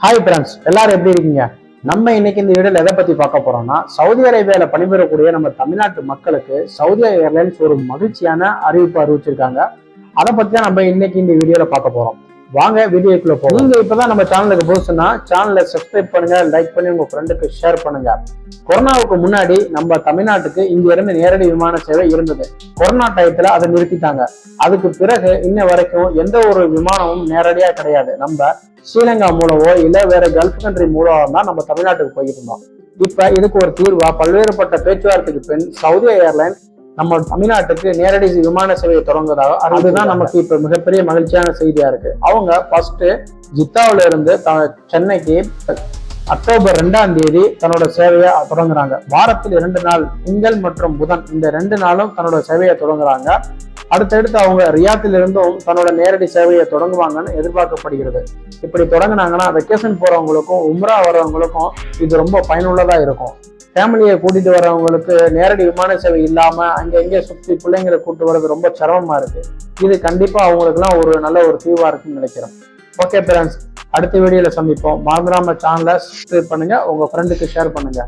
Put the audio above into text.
Hi friends எல்லாரும் எப்படி இருக்கீங்க? நம்ம இன்னைக்கு இந்த வீடியோல எதை பத்தி பார்க்க போறோம்னா சவுதி அரேபியால பணிபுரியக்கூடிய நம்ம தமிழ்நாட்டு மக்களுக்கு சவுதி ஏர்லைன்ஸ் ஒரு மகிழ்ச்சியான அறிவிப்பு அறிவிச்சிருக்காங்க. அதை பத்தி தான் நம்ம இன்னைக்கு இந்த வீடியோல பார்க்க போறோம். வாங்க வீடியோக்குள்ள போகும் நீங்க இப்பதான் நம்ம சேனலுக்கு புதுசுன்னா சேனலை சப்ஸ்கிரைப் பண்ணுங்க லைக் பண்ணி உங்க ஃப்ரெண்டுக்கு ஷேர் பண்ணுங்க. கொரோனாவுக்கு முன்னாடி நம்ம தமிழ்நாட்டுக்கு இங்க இருந்து நேரடி விமான சேவை இருந்தது. கொரோனா டயத்துல அதை நிறுத்திட்டாங்க. அதுக்கு பிறகு இன்ன வரைக்கும் எந்த ஒரு விமானமும் நேரடியா கிடையாது. நம்ம ஸ்ரீலங்கா மூலமோ இல்ல வேற கல்ஃப் கண்ட்ரி மூலமா தான் நம்ம தமிழ்நாட்டுக்கு போயிட்டு இருந்தோம். இப்ப இதுக்கு ஒரு தீர்வா பல்வேறுபட்ட பேச்சுவார்த்தைக்கு பின் சவுதி ஏர்லைன் நம்ம தமிழ்நாட்டுக்கு நேரடி விமான சேவையை தொடங்குவதாக அதுதான் நமக்கு இப்ப மிகப்பெரிய மகிழ்ச்சியான செய்தியா இருக்கு. அவங்க ஃபர்ஸ்ட் ஜித்தாவில இருந்து சென்னைக்கு அக்டோபர் ரெண்டாம் தேதி தன்னோட சேவையை தொடங்குறாங்க. வாரத்தில் இரண்டு நாள் திங்கள் மற்றும் புதன் இந்த ரெண்டு நாளும் தன்னோட சேவையை தொடங்குறாங்க. அடுத்தடுத்து அவங்க ரியாத்தில் இருந்தும் தன்னோட நேரடி சேவையை தொடங்குவாங்கன்னு எதிர்பார்க்கப்படுகிறது. இப்படி தொடங்குனாங்கன்னா வெக்கேஷன் போறவங்களுக்கும் உம்ரா வர்றவங்களுக்கும் இது ரொம்ப பயனுள்ளதா இருக்கும். ஃபேமிலியை கூட்டிட்டு வர்றவங்களுக்கு நேரடி விமான சேவை இல்லாம அங்க இங்கே சுத்தி பிள்ளைங்களை கூட்டு வர்றது ரொம்ப சிரமமா இருக்கு. இது கண்டிப்பா அவங்களுக்குலாம் ஒரு நல்ல ஒரு தீவா இருக்குன்னு நினைக்கிறேன் ஓகே பேரண்ட்ஸ் அடுத்த வீடியோல சந்திப்போம். மறந்துடாம சேனலை சப்ஸ்கிரைப் பண்ணுங்க. உங்க ஃப்ரெண்டுக்கு ஷேர் பண்ணுங்க.